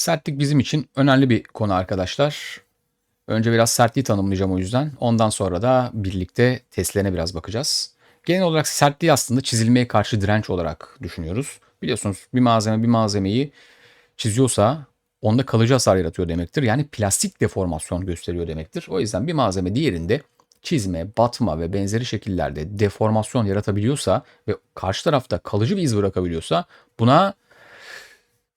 Sertlik bizim için önemli bir konu arkadaşlar. Önce biraz sertliği tanımlayacağım o yüzden. Ondan sonra da birlikte testlerine biraz bakacağız. Genel olarak sertliği aslında çizilmeye karşı direnç olarak düşünüyoruz. Biliyorsunuz bir malzeme bir malzemeyi çiziyorsa onda kalıcı hasar yaratıyor demektir. Yani plastik deformasyon gösteriyor demektir. O yüzden bir malzeme diğerinde çizme, batma ve benzeri şekillerde deformasyon yaratabiliyorsa ve karşı tarafta kalıcı bir iz bırakabiliyorsa buna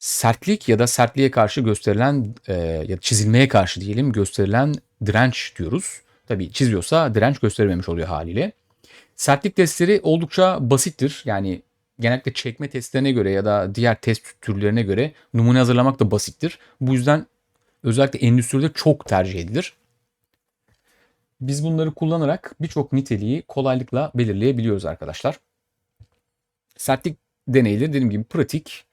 sertlik ya da sertliğe karşı gösterilen e, ya da çizilmeye karşı diyelim gösterilen direnç diyoruz. Tabii çiziyorsa direnç göstermemiş oluyor haliyle. Sertlik testleri oldukça basittir. Yani genellikle çekme testlerine göre ya da diğer test türlerine göre numune hazırlamak da basittir. Bu yüzden özellikle endüstride çok tercih edilir. Biz bunları kullanarak birçok niteliği kolaylıkla belirleyebiliyoruz arkadaşlar. Sertlik deneyleri dediğim gibi pratik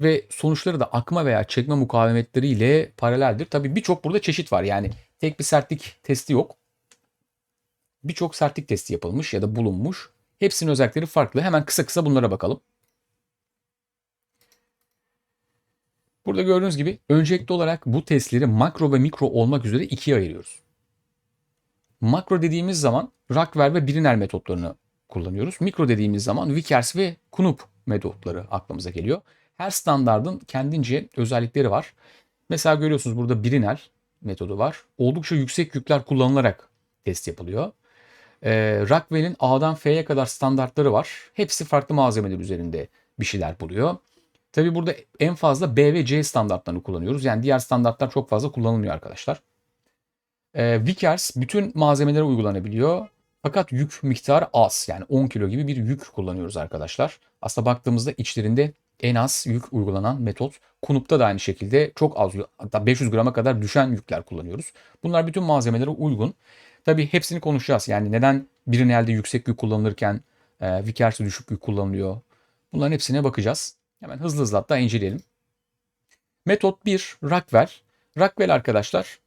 ve sonuçları da akma veya çekme mukavemetleriyle paraleldir. Tabii birçok burada çeşit var. Yani tek bir sertlik testi yok. Birçok sertlik testi yapılmış ya da bulunmuş. Hepsinin özellikleri farklı. Hemen kısa kısa bunlara bakalım. Burada gördüğünüz gibi öncelikli olarak bu testleri makro ve mikro olmak üzere ikiye ayırıyoruz. Makro dediğimiz zaman Rockwell ve Briner metotlarını kullanıyoruz. Mikro dediğimiz zaman Vickers ve Knupp metotları aklımıza geliyor. Her standardın kendince özellikleri var. Mesela görüyorsunuz burada Briner metodu var. Oldukça yüksek yükler kullanılarak test yapılıyor. Ee, Rockwell'in A'dan F'ye kadar standartları var. Hepsi farklı malzemeler üzerinde bir şeyler buluyor. Tabi burada en fazla B ve C standartlarını kullanıyoruz. Yani diğer standartlar çok fazla kullanılmıyor arkadaşlar. Ee, Vickers bütün malzemelere uygulanabiliyor. Fakat yük miktarı az. Yani 10 kilo gibi bir yük kullanıyoruz arkadaşlar. Aslında baktığımızda içlerinde en az yük uygulanan metot. Kunup'ta da aynı şekilde çok az hatta 500 grama kadar düşen yükler kullanıyoruz. Bunlar bütün malzemelere uygun. Tabii hepsini konuşacağız. Yani neden birinin elde yüksek yük kullanılırken e, Vickers'e düşük yük kullanılıyor. Bunların hepsine bakacağız. Hemen hızlı hızlı hatta inceleyelim. Metot 1 Rockwell. Rockwell arkadaşlar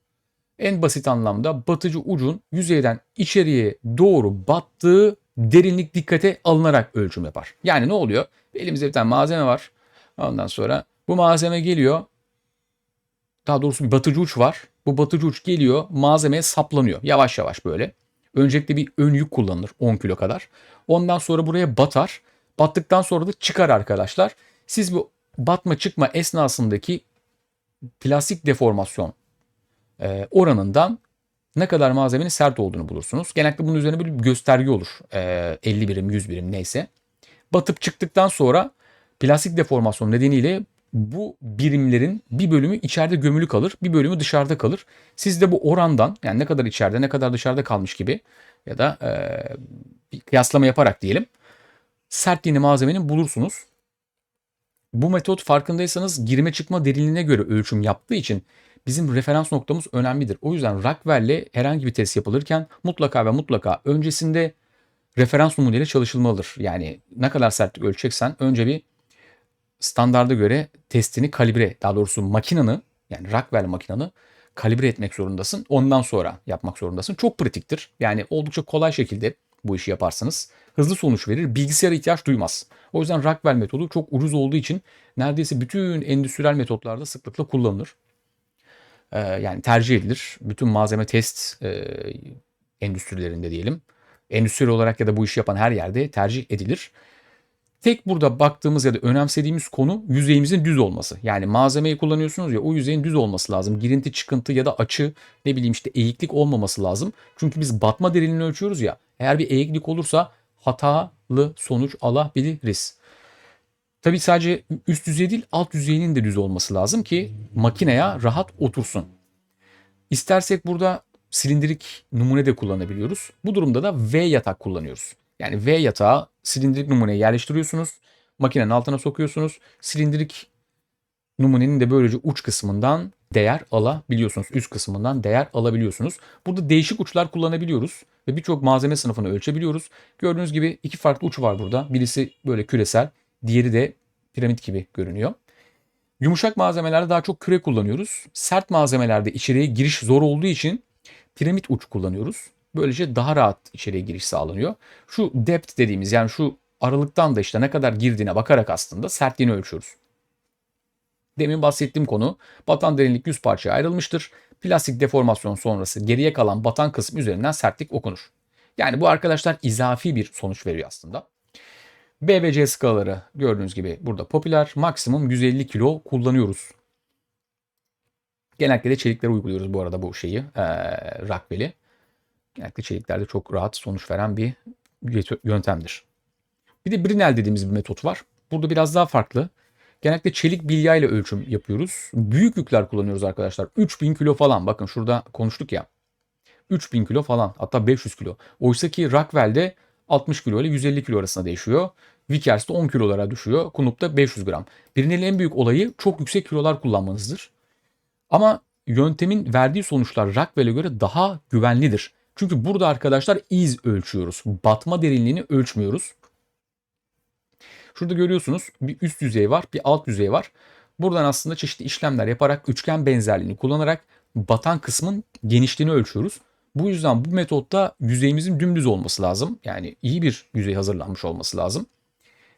en basit anlamda batıcı ucun yüzeyden içeriye doğru battığı derinlik dikkate alınarak ölçüm yapar. Yani ne oluyor? Elimizde bir tane malzeme var. Ondan sonra bu malzeme geliyor. Daha doğrusu bir batıcı uç var. Bu batıcı uç geliyor malzemeye saplanıyor. Yavaş yavaş böyle. Öncelikle bir ön yük kullanılır 10 kilo kadar. Ondan sonra buraya batar. Battıktan sonra da çıkar arkadaşlar. Siz bu batma çıkma esnasındaki plastik deformasyon e, oranından ne kadar malzemenin sert olduğunu bulursunuz. Genellikle bunun üzerine bir gösterge olur. E, 50 birim, 100 birim neyse. Batıp çıktıktan sonra plastik deformasyon nedeniyle bu birimlerin bir bölümü içeride gömülü kalır, bir bölümü dışarıda kalır. Siz de bu orandan yani ne kadar içeride ne kadar dışarıda kalmış gibi ya da e, bir kıyaslama yaparak diyelim sertliğini malzemenin bulursunuz. Bu metot farkındaysanız girme çıkma derinliğine göre ölçüm yaptığı için bizim referans noktamız önemlidir. O yüzden Rockwell'le herhangi bir test yapılırken mutlaka ve mutlaka öncesinde referans numuneyle çalışılmalıdır. Yani ne kadar sertlik ölçeceksen önce bir standarda göre testini kalibre, daha doğrusu makinanı yani Rockwell makinanı kalibre etmek zorundasın. Ondan sonra yapmak zorundasın. Çok pratiktir. Yani oldukça kolay şekilde bu işi yaparsınız. Hızlı sonuç verir. Bilgisayara ihtiyaç duymaz. O yüzden Rockwell metodu çok ucuz olduğu için neredeyse bütün endüstriyel metotlarda sıklıkla kullanılır. Ee, yani tercih edilir. Bütün malzeme test e, endüstrilerinde diyelim. Endüstri olarak ya da bu işi yapan her yerde tercih edilir. Tek burada baktığımız ya da önemsediğimiz konu yüzeyimizin düz olması. Yani malzemeyi kullanıyorsunuz ya o yüzeyin düz olması lazım. Girinti, çıkıntı ya da açı ne bileyim işte eğiklik olmaması lazım. Çünkü biz batma derinliğini ölçüyoruz ya. Eğer bir eğiklik olursa hatalı sonuç alabiliriz. Tabi sadece üst düzey değil alt düzeyinin de düz olması lazım ki makineye rahat otursun. İstersek burada silindirik numune de kullanabiliyoruz. Bu durumda da V yatak kullanıyoruz. Yani V yatağı silindirik numuneye yerleştiriyorsunuz. Makinenin altına sokuyorsunuz. Silindirik numunenin de böylece uç kısmından değer alabiliyorsunuz. Üst kısmından değer alabiliyorsunuz. Burada değişik uçlar kullanabiliyoruz ve birçok malzeme sınıfını ölçebiliyoruz. Gördüğünüz gibi iki farklı uç var burada. Birisi böyle küresel, diğeri de piramit gibi görünüyor. Yumuşak malzemelerde daha çok küre kullanıyoruz. Sert malzemelerde içeriye giriş zor olduğu için piramit uç kullanıyoruz. Böylece daha rahat içeriye giriş sağlanıyor. Şu depth dediğimiz yani şu aralıktan da işte ne kadar girdiğine bakarak aslında sertliğini ölçüyoruz. Demin bahsettiğim konu batan derinlik 100 parçaya ayrılmıştır. Plastik deformasyon sonrası geriye kalan batan kısım üzerinden sertlik okunur. Yani bu arkadaşlar izafi bir sonuç veriyor aslında. B ve C skalaları gördüğünüz gibi burada popüler. Maksimum 150 kilo kullanıyoruz. Genellikle de çeliklere uyguluyoruz bu arada bu şeyi. Ee, Rockwell'i. Genellikle çeliklerde çok rahat sonuç veren bir yöntemdir. Bir de Brinell dediğimiz bir metot var. Burada biraz daha farklı. Genellikle çelik bilya ile ölçüm yapıyoruz. Büyük yükler kullanıyoruz arkadaşlar. 3000 kilo falan. Bakın şurada konuştuk ya. 3000 kilo falan hatta 500 kilo. Oysa ki Rockwell'de 60 kilo ile 150 kilo arasında değişiyor. Vickers'te 10 kilolara düşüyor. Kunup'ta 500 gram. Birinin en büyük olayı çok yüksek kilolar kullanmanızdır. Ama yöntemin verdiği sonuçlar Rockwell'e göre daha güvenlidir. Çünkü burada arkadaşlar iz ölçüyoruz. Batma derinliğini ölçmüyoruz. Şurada görüyorsunuz bir üst yüzey var, bir alt yüzey var. Buradan aslında çeşitli işlemler yaparak üçgen benzerliğini kullanarak batan kısmın genişliğini ölçüyoruz. Bu yüzden bu metotta yüzeyimizin dümdüz olması lazım. Yani iyi bir yüzey hazırlanmış olması lazım.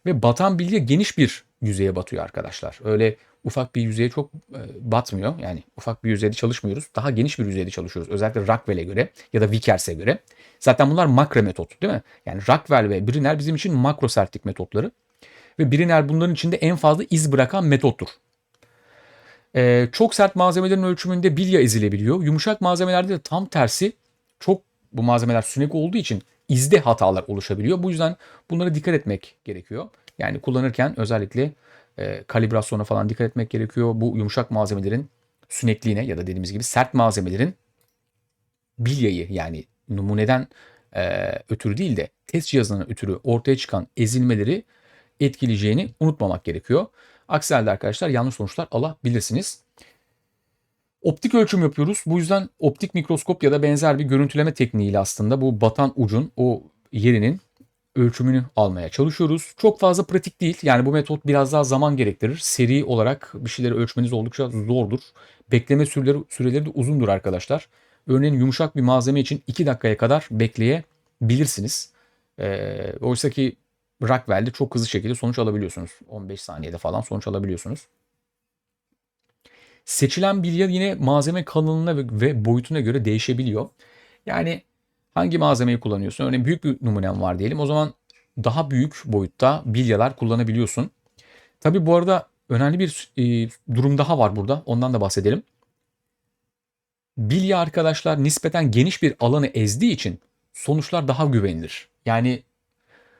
Ve batan bilye geniş bir yüzeye batıyor arkadaşlar. Öyle ufak bir yüzeye çok e, batmıyor. Yani ufak bir yüzeyde çalışmıyoruz. Daha geniş bir yüzeyde çalışıyoruz. Özellikle Rockwell'e göre ya da Vickers'e göre. Zaten bunlar makro metot değil mi? Yani Rockwell ve Brinell bizim için makro sertlik metotları. Ve Brinell bunların içinde en fazla iz bırakan metottur. Ee, çok sert malzemelerin ölçümünde bilya ezilebiliyor. Yumuşak malzemelerde de tam tersi çok bu malzemeler sünek olduğu için izde hatalar oluşabiliyor. Bu yüzden bunlara dikkat etmek gerekiyor. Yani kullanırken özellikle e, kalibrasyona falan dikkat etmek gerekiyor. Bu yumuşak malzemelerin sünekliğine ya da dediğimiz gibi sert malzemelerin bilyayı yani numuneden e, ötürü değil de test cihazından ötürü ortaya çıkan ezilmeleri etkileyeceğini unutmamak gerekiyor. Aksi halde arkadaşlar yanlış sonuçlar alabilirsiniz. Optik ölçüm yapıyoruz. Bu yüzden optik mikroskop ya da benzer bir görüntüleme tekniğiyle aslında bu batan ucun o yerinin ölçümünü almaya çalışıyoruz. Çok fazla pratik değil. Yani bu metot biraz daha zaman gerektirir. Seri olarak bir şeyleri ölçmeniz oldukça zordur. Bekleme süreleri, süreleri de uzundur arkadaşlar. Örneğin yumuşak bir malzeme için 2 dakikaya kadar bekleyebilirsiniz. Ee, oysa ki Rockwell'de çok hızlı şekilde sonuç alabiliyorsunuz. 15 saniyede falan sonuç alabiliyorsunuz. Seçilen bilye yine malzeme kalınlığına ve boyutuna göre değişebiliyor. Yani hangi malzemeyi kullanıyorsun? Örneğin büyük bir numunen var diyelim. O zaman daha büyük boyutta bilyalar kullanabiliyorsun. Tabi bu arada önemli bir e, durum daha var burada. Ondan da bahsedelim. Bilya arkadaşlar nispeten geniş bir alanı ezdiği için sonuçlar daha güvenilir. Yani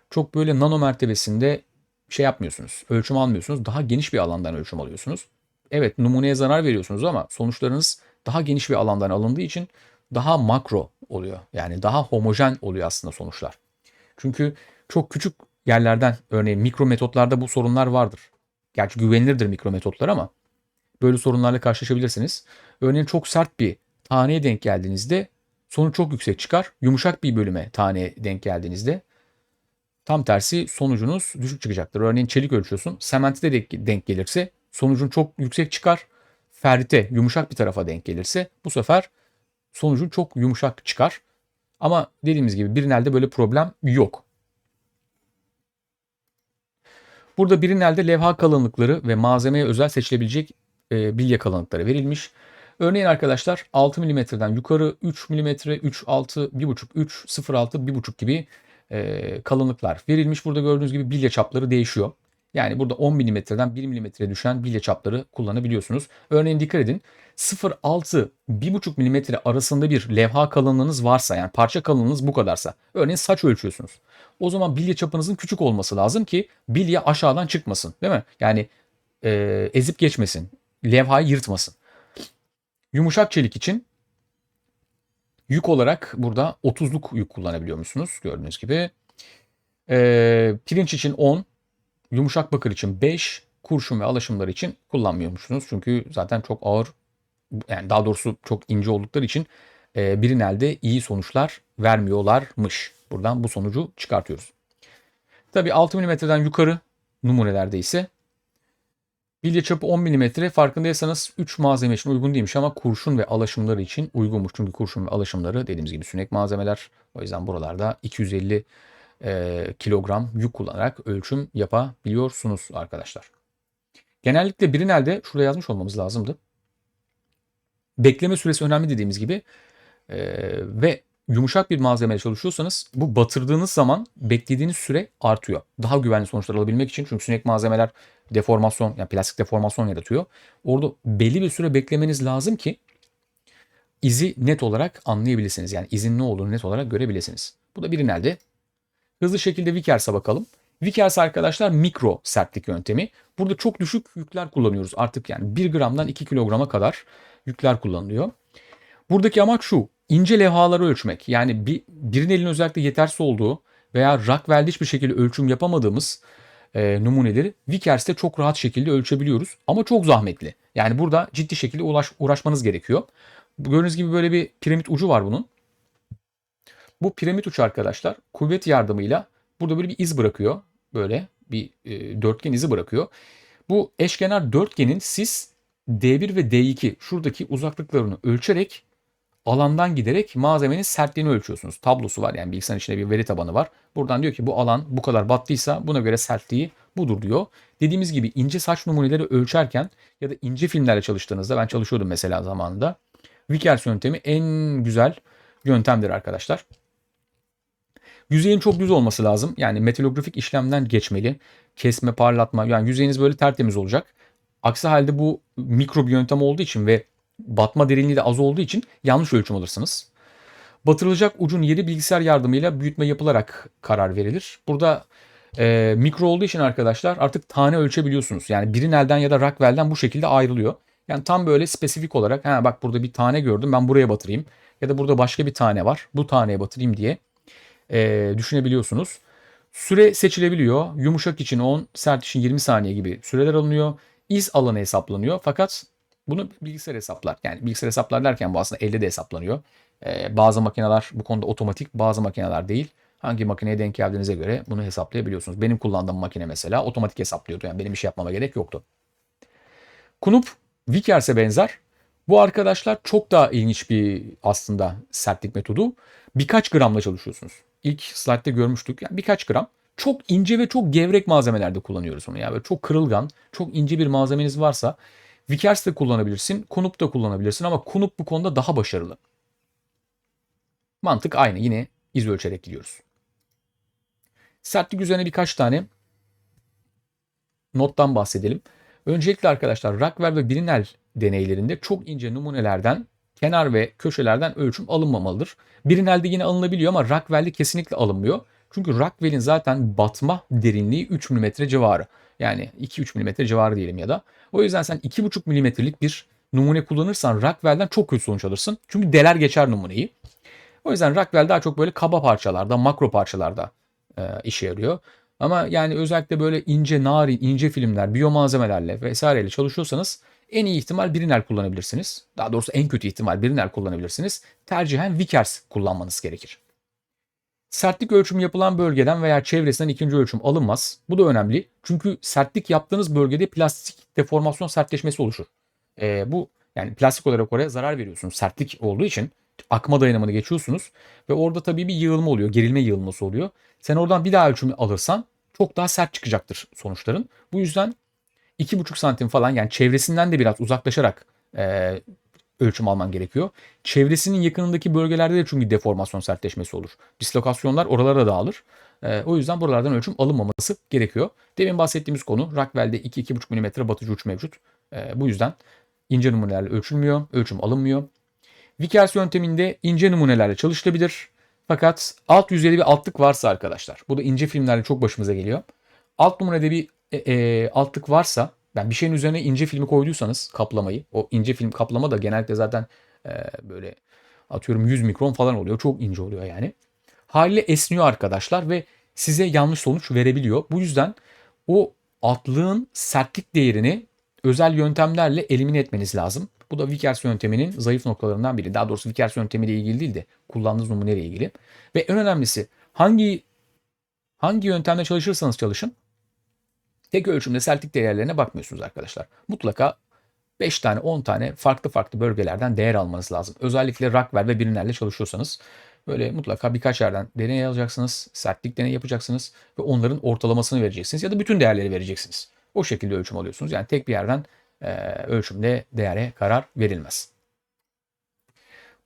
çok böyle nano mertebesinde şey yapmıyorsunuz. Ölçüm almıyorsunuz. Daha geniş bir alandan ölçüm alıyorsunuz. Evet numuneye zarar veriyorsunuz ama sonuçlarınız daha geniş bir alandan alındığı için daha makro oluyor. Yani daha homojen oluyor aslında sonuçlar. Çünkü çok küçük yerlerden örneğin mikro metotlarda bu sorunlar vardır. Gerçi güvenilirdir mikro metotlar ama böyle sorunlarla karşılaşabilirsiniz. Örneğin çok sert bir taneye denk geldiğinizde sonuç çok yüksek çıkar. Yumuşak bir bölüme taneye denk geldiğinizde tam tersi sonucunuz düşük çıkacaktır. Örneğin çelik ölçüyorsun. Semente de denk gelirse sonucun çok yüksek çıkar. Ferrite yumuşak bir tarafa denk gelirse bu sefer sonucun çok yumuşak çıkar. Ama dediğimiz gibi Brinell'de böyle problem yok. Burada Brinell'de levha kalınlıkları ve malzemeye özel seçilebilecek e, bilye kalınlıkları verilmiş. Örneğin arkadaşlar 6 mm'den yukarı 3 mm, 3, 6, 1.5, 3, 0.6, 1.5 gibi e, kalınlıklar verilmiş. Burada gördüğünüz gibi bilye çapları değişiyor. Yani burada 10 mm'den 1 mm'ye düşen bilye çapları kullanabiliyorsunuz. Örneğin dikkat edin 0.6 1.5 mm arasında bir levha kalınlığınız varsa yani parça kalınlığınız bu kadarsa örneğin saç ölçüyorsunuz. O zaman bilye çapınızın küçük olması lazım ki bilye aşağıdan çıkmasın değil mi? Yani e, ezip geçmesin. Levhayı yırtmasın. Yumuşak çelik için yük olarak burada 30'luk yük kullanabiliyor musunuz? Gördüğünüz gibi. E, pirinç için 10, Yumuşak bakır için 5, kurşun ve alaşımlar için kullanmıyormuşsunuz. Çünkü zaten çok ağır yani daha doğrusu çok ince oldukları için e, birin elde iyi sonuçlar vermiyorlarmış. Buradan bu sonucu çıkartıyoruz. Tabi 6 mm'den yukarı numunelerde ise bilye çapı 10 mm farkındaysanız 3 malzeme için uygun değilmiş ama kurşun ve alaşımları için uygunmuş. Çünkü kurşun ve alaşımları dediğimiz gibi sünek malzemeler. O yüzden buralarda 250 e, kilogram yük kullanarak ölçüm yapabiliyorsunuz arkadaşlar. Genellikle Brinel'de şurada yazmış olmamız lazımdı. Bekleme süresi önemli dediğimiz gibi e, ve yumuşak bir malzemeyle çalışıyorsanız bu batırdığınız zaman beklediğiniz süre artıyor. Daha güvenli sonuçlar alabilmek için çünkü sünek malzemeler deformasyon yani plastik deformasyon yaratıyor. Orada belli bir süre beklemeniz lazım ki izi net olarak anlayabilirsiniz. Yani izin ne olduğunu net olarak görebilirsiniz. Bu da bir elde. Hızlı şekilde Vickers'a bakalım. Vickers arkadaşlar mikro sertlik yöntemi. Burada çok düşük yükler kullanıyoruz. Artık yani 1 gramdan 2 kilograma kadar yükler kullanılıyor. Buradaki amaç şu. ince levhaları ölçmek. Yani bir, birinin elin özellikle yetersiz olduğu veya Rockwell'de hiçbir şekilde ölçüm yapamadığımız e, numuneleri Vickers'te çok rahat şekilde ölçebiliyoruz. Ama çok zahmetli. Yani burada ciddi şekilde uğraş, uğraşmanız gerekiyor. Gördüğünüz gibi böyle bir piramit ucu var bunun. Bu piramit ucu arkadaşlar kuvvet yardımıyla burada böyle bir iz bırakıyor. Böyle bir e, dörtgen izi bırakıyor. Bu eşkenar dörtgenin siz D1 ve D2 şuradaki uzaklıklarını ölçerek alandan giderek malzemenin sertliğini ölçüyorsunuz. Tablosu var yani bilgisayarın içinde bir veri tabanı var. Buradan diyor ki bu alan bu kadar battıysa buna göre sertliği budur diyor. Dediğimiz gibi ince saç numuneleri ölçerken ya da ince filmlerle çalıştığınızda ben çalışıyordum mesela zamanında. Vickers yöntemi en güzel yöntemdir arkadaşlar. Yüzeyin çok düz olması lazım. Yani metalografik işlemden geçmeli. Kesme, parlatma yani yüzeyiniz böyle tertemiz olacak. Aksi halde bu mikro yöntem olduğu için ve batma derinliği de az olduğu için yanlış ölçüm alırsınız. Batırılacak ucun yeri bilgisayar yardımıyla büyütme yapılarak karar verilir. Burada e, mikro olduğu için arkadaşlar artık tane ölçebiliyorsunuz. Yani Brinel'den ya da Rockwell'den bu şekilde ayrılıyor. Yani tam böyle spesifik olarak ha bak burada bir tane gördüm ben buraya batırayım. Ya da burada başka bir tane var bu taneye batırayım diye e, düşünebiliyorsunuz. Süre seçilebiliyor. Yumuşak için 10, sert için 20 saniye gibi süreler alınıyor. İz alanı hesaplanıyor. Fakat bunu bilgisayar hesaplar. Yani bilgisayar hesaplar derken bu aslında elde de hesaplanıyor. Ee, bazı makineler bu konuda otomatik, bazı makineler değil. Hangi makineye denk geldiğinize göre bunu hesaplayabiliyorsunuz. Benim kullandığım makine mesela otomatik hesaplıyordu. Yani benim bir şey yapmama gerek yoktu. Kunup Vickers'e benzer. Bu arkadaşlar çok daha ilginç bir aslında sertlik metodu. Birkaç gramla çalışıyorsunuz. İlk slaytta görmüştük. Yani birkaç gram. Çok ince ve çok gevrek malzemelerde kullanıyoruz onu. Yani böyle çok kırılgan, çok ince bir malzemeniz varsa Vickers de kullanabilirsin, Kunup da kullanabilirsin ama Kunup bu konuda daha başarılı. Mantık aynı. Yine iz ölçerek gidiyoruz. Sertlik üzerine birkaç tane nottan bahsedelim. Öncelikle arkadaşlar Rockwell ve Brinell deneylerinde çok ince numunelerden kenar ve köşelerden ölçüm alınmamalıdır. Brinell'de yine alınabiliyor ama Rockwell'de kesinlikle alınmıyor. Çünkü Rockwell'in zaten batma derinliği 3 mm civarı. Yani 2-3 mm civarı diyelim ya da. O yüzden sen 2,5 mm'lik bir numune kullanırsan Rockwell'den çok kötü sonuç alırsın. Çünkü deler geçer numuneyi. O yüzden Rockwell daha çok böyle kaba parçalarda, makro parçalarda e, işe yarıyor. Ama yani özellikle böyle ince, narin, ince filmler, biyomalzemelerle vesaireyle çalışıyorsanız en iyi ihtimal Brinell kullanabilirsiniz. Daha doğrusu en kötü ihtimal Brinell kullanabilirsiniz. Tercihen Vickers kullanmanız gerekir. Sertlik ölçümü yapılan bölgeden veya çevresinden ikinci ölçüm alınmaz. Bu da önemli. Çünkü sertlik yaptığınız bölgede plastik deformasyon sertleşmesi oluşur. E, bu yani plastik olarak oraya zarar veriyorsunuz. Sertlik olduğu için akma dayanımını geçiyorsunuz ve orada tabii bir yığılma oluyor. Gerilme yığılması oluyor. Sen oradan bir daha ölçümü alırsan çok daha sert çıkacaktır sonuçların. Bu yüzden 2,5 santim falan yani çevresinden de biraz uzaklaşarak e, ölçüm alman gerekiyor. Çevresinin yakınındaki bölgelerde de çünkü deformasyon sertleşmesi olur. Dislokasyonlar oralara dağılır. E, o yüzden buralardan ölçüm alınmaması gerekiyor. Demin bahsettiğimiz konu Rockwell'de 2-2,5 mm batıcı uç mevcut. E, bu yüzden ince numunelerle ölçülmüyor, ölçüm alınmıyor. Vickers yönteminde ince numunelerle çalışılabilir. Fakat alt yüzeyde bir altlık varsa arkadaşlar, bu da ince filmlerle çok başımıza geliyor. Alt numunede bir e, e, altlık varsa yani bir şeyin üzerine ince filmi koyduysanız kaplamayı o ince film kaplama da genellikle zaten e, böyle atıyorum 100 mikron falan oluyor. Çok ince oluyor yani. Haliyle esniyor arkadaşlar ve size yanlış sonuç verebiliyor. Bu yüzden o altlığın sertlik değerini özel yöntemlerle elimine etmeniz lazım. Bu da Vickers yönteminin zayıf noktalarından biri. Daha doğrusu Vickers yöntemiyle ilgili değil de kullandığınız numuneyle ilgili. Ve en önemlisi hangi hangi yöntemle çalışırsanız çalışın Tek ölçümde sertlik değerlerine bakmıyorsunuz arkadaşlar. Mutlaka 5 tane 10 tane farklı farklı bölgelerden değer almanız lazım. Özellikle Rockwell ve Brinell'le çalışıyorsanız böyle mutlaka birkaç yerden deney alacaksınız. Sertlik deney yapacaksınız ve onların ortalamasını vereceksiniz ya da bütün değerleri vereceksiniz. O şekilde ölçüm alıyorsunuz. Yani tek bir yerden e, ölçümde değere karar verilmez.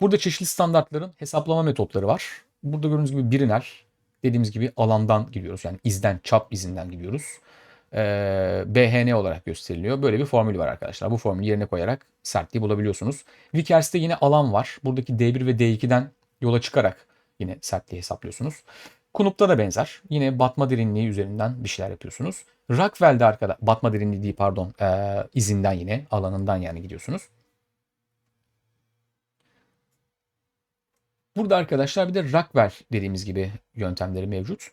Burada çeşitli standartların hesaplama metotları var. Burada gördüğünüz gibi birinel dediğimiz gibi alandan gidiyoruz. Yani izden, çap izinden gidiyoruz. Ee, BHN olarak gösteriliyor. Böyle bir formül var arkadaşlar. Bu formülü yerine koyarak sertliği bulabiliyorsunuz. Vickers'te yine alan var. Buradaki D1 ve D2'den yola çıkarak yine sertliği hesaplıyorsunuz. Kunup'ta da benzer. Yine batma derinliği üzerinden bir şeyler yapıyorsunuz. Rockwell'de arkada batma derinliği değil pardon e, izinden yine alanından yani gidiyorsunuz. Burada arkadaşlar bir de Rockwell dediğimiz gibi yöntemleri mevcut.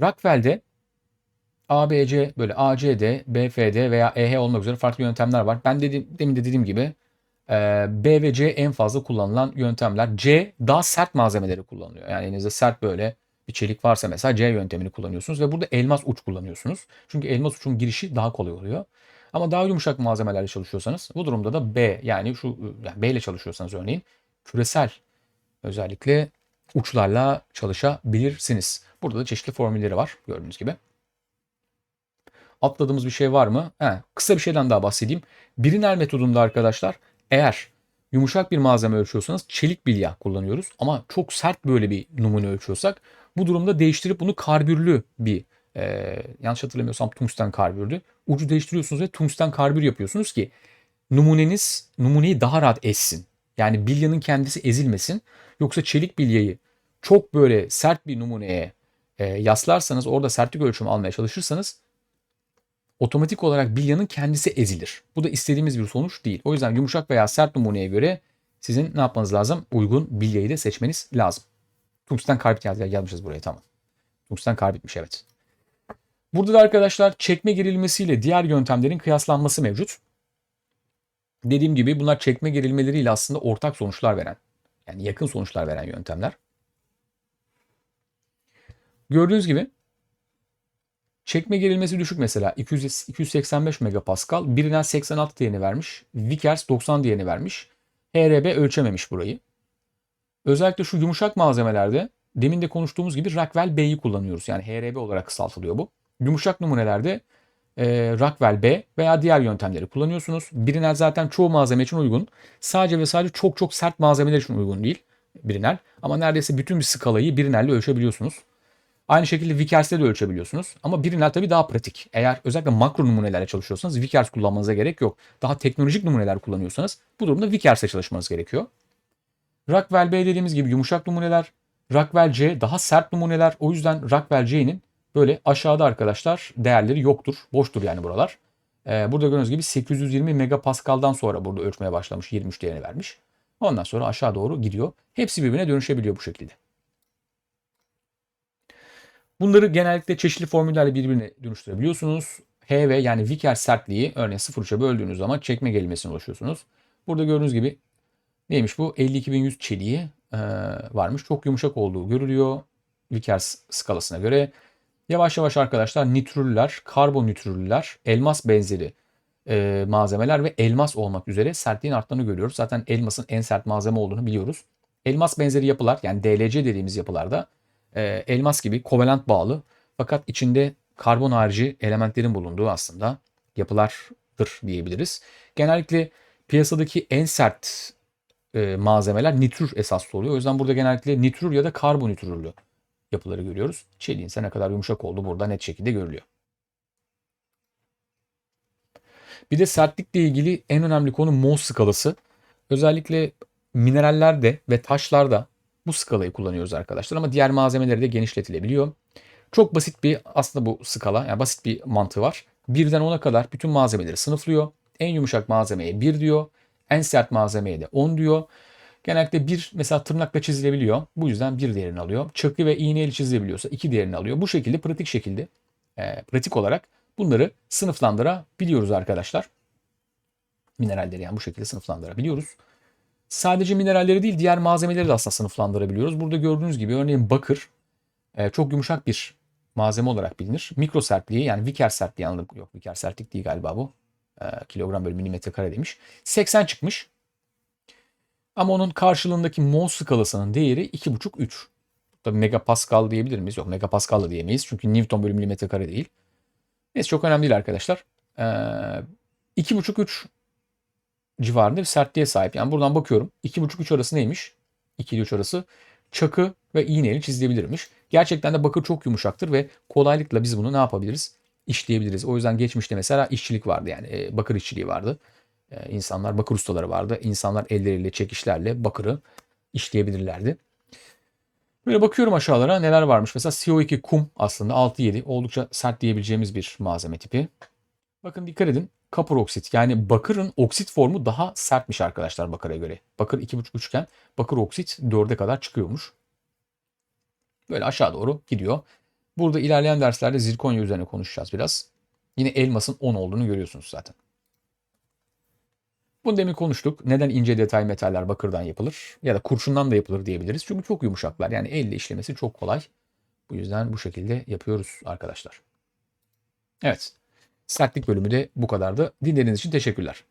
Rockwell'de ABC böyle ACD, BFD veya EH olmak üzere farklı yöntemler var. Ben dedim, demin de dediğim gibi e, B ve C en fazla kullanılan yöntemler. C daha sert malzemeleri kullanılıyor. Yani elinizde sert böyle bir çelik varsa mesela C yöntemini kullanıyorsunuz ve burada elmas uç kullanıyorsunuz. Çünkü elmas uçun girişi daha kolay oluyor. Ama daha yumuşak malzemelerle çalışıyorsanız bu durumda da B yani şu yani B ile çalışıyorsanız örneğin küresel özellikle uçlarla çalışabilirsiniz. Burada da çeşitli formülleri var gördüğünüz gibi. Atladığımız bir şey var mı? He, kısa bir şeyden daha bahsedeyim. Birinel metodunda arkadaşlar eğer yumuşak bir malzeme ölçüyorsanız çelik bilya kullanıyoruz. Ama çok sert böyle bir numune ölçüyorsak bu durumda değiştirip bunu karbürlü bir e, yanlış hatırlamıyorsam tungsten karbürlü. Ucu değiştiriyorsunuz ve tungsten karbür yapıyorsunuz ki numuneniz numuneyi daha rahat essin. Yani bilyanın kendisi ezilmesin. Yoksa çelik bilyayı çok böyle sert bir numuneye e, yaslarsanız orada sertlik ölçümü almaya çalışırsanız otomatik olarak bilyanın kendisi ezilir. Bu da istediğimiz bir sonuç değil. O yüzden yumuşak veya sert numuneye göre sizin ne yapmanız lazım? Uygun bilyayı da seçmeniz lazım. Tungsten karbit yaz yazmışız buraya tamam. Tungsten karbitmiş evet. Burada da arkadaşlar çekme gerilmesiyle diğer yöntemlerin kıyaslanması mevcut. Dediğim gibi bunlar çekme gerilmeleriyle aslında ortak sonuçlar veren, yani yakın sonuçlar veren yöntemler. Gördüğünüz gibi çekme gerilmesi düşük mesela 200, 285 megapascal, birinden 86 değerini vermiş, Vickers 90 değerini vermiş, HRB ölçememiş burayı. Özellikle şu yumuşak malzemelerde demin de konuştuğumuz gibi Rockwell B'yi kullanıyoruz. Yani HRB olarak kısaltılıyor bu. Yumuşak numunelerde e, Rockwell B veya diğer yöntemleri kullanıyorsunuz. Birinel zaten çoğu malzeme için uygun. Sadece ve sadece çok çok sert malzemeler için uygun değil Birinel. Ama neredeyse bütün bir skalayı Birinel'le ölçebiliyorsunuz. Aynı şekilde Vickers'te de ölçebiliyorsunuz. Ama Birinel tabii daha pratik. Eğer özellikle makro numunelerle çalışıyorsanız Vickers kullanmanıza gerek yok. Daha teknolojik numuneler kullanıyorsanız bu durumda Vickers'te çalışmanız gerekiyor. Rockwell B dediğimiz gibi yumuşak numuneler. Rockwell C daha sert numuneler. O yüzden Rockwell C'nin böyle aşağıda arkadaşlar değerleri yoktur. Boştur yani buralar. Ee, burada gördüğünüz gibi 820 megapascal'dan sonra burada ölçmeye başlamış. 23 değerini vermiş. Ondan sonra aşağı doğru gidiyor. Hepsi birbirine dönüşebiliyor bu şekilde. Bunları genellikle çeşitli formüllerle birbirine dönüştürebiliyorsunuz. HV yani Vickers sertliği örneğin 0.3'e böldüğünüz zaman çekme gerilmesine ulaşıyorsunuz. Burada gördüğünüz gibi neymiş bu? 52100 çeliği e, varmış. Çok yumuşak olduğu görülüyor. Vickers skalasına göre. Yavaş yavaş arkadaşlar nitrüller, karbonitrüller, elmas benzeri e, malzemeler ve elmas olmak üzere sertliğin arttığını görüyoruz. Zaten elmasın en sert malzeme olduğunu biliyoruz. Elmas benzeri yapılar yani DLC dediğimiz yapılarda e, elmas gibi kovalent bağlı fakat içinde karbon harici elementlerin bulunduğu aslında yapılardır diyebiliriz. Genellikle piyasadaki en sert e, malzemeler nitrür esaslı oluyor. O yüzden burada genellikle nitrür ya da karbonitrürlü yapıları görüyoruz. Çeliğin ise ne kadar yumuşak olduğu burada net şekilde görülüyor. Bir de sertlikle ilgili en önemli konu Mohs skalası. Özellikle minerallerde ve taşlarda bu skalayı kullanıyoruz arkadaşlar ama diğer malzemeleri de genişletilebiliyor. Çok basit bir aslında bu skala yani basit bir mantığı var. Birden 10'a kadar bütün malzemeleri sınıflıyor. En yumuşak malzemeye 1 diyor. En sert malzemeye de 10 diyor. Genellikle bir mesela tırnakla çizilebiliyor. Bu yüzden bir değerini alıyor. Çakı ve iğneyle çizilebiliyorsa iki değerini alıyor. Bu şekilde pratik şekilde e, pratik olarak bunları sınıflandırabiliyoruz arkadaşlar. Mineralleri yani bu şekilde sınıflandırabiliyoruz. Sadece mineralleri değil diğer malzemeleri de aslında sınıflandırabiliyoruz. Burada gördüğünüz gibi örneğin bakır e, çok yumuşak bir malzeme olarak bilinir. Mikro sertliği yani Vickers sertliği anladım. Yok Vickers sertlik değil galiba bu. E, kilogram bölü milimetre kare demiş. 80 çıkmış. Ama onun karşılığındaki mol skalasının değeri 2,5-3. Tabii megapascal diyebilir miyiz? Yok megapascal da diyemeyiz. Çünkü Newton bölü milimetre kare değil. Neyse çok önemli değil arkadaşlar. Ee, 2,5-3 civarında bir sertliğe sahip. Yani buradan bakıyorum 2,5-3 arası neymiş? 2 ile 3 arası çakı ve iğneyle çizilebilirmiş. Gerçekten de bakır çok yumuşaktır ve kolaylıkla biz bunu ne yapabiliriz? İşleyebiliriz. O yüzden geçmişte mesela işçilik vardı yani e, bakır işçiliği vardı. E, insanlar bakır ustaları vardı. İnsanlar elleriyle çekişlerle bakırı işleyebilirlerdi. Böyle bakıyorum aşağılara neler varmış. Mesela CO2 kum aslında 6-7 oldukça sert diyebileceğimiz bir malzeme tipi. Bakın dikkat edin. Kapur oksit yani bakırın oksit formu daha sertmiş arkadaşlar bakıra göre. Bakır 2,5 iken bakır oksit 4'e kadar çıkıyormuş. Böyle aşağı doğru gidiyor. Burada ilerleyen derslerde zirkonya üzerine konuşacağız biraz. Yine elmasın 10 olduğunu görüyorsunuz zaten. Bunu demin konuştuk. Neden ince detay metaller bakırdan yapılır ya da kurşundan da yapılır diyebiliriz. Çünkü çok yumuşaklar. Yani elle işlemesi çok kolay. Bu yüzden bu şekilde yapıyoruz arkadaşlar. Evet. Sertlik bölümü de bu kadardı. Dinlediğiniz için teşekkürler.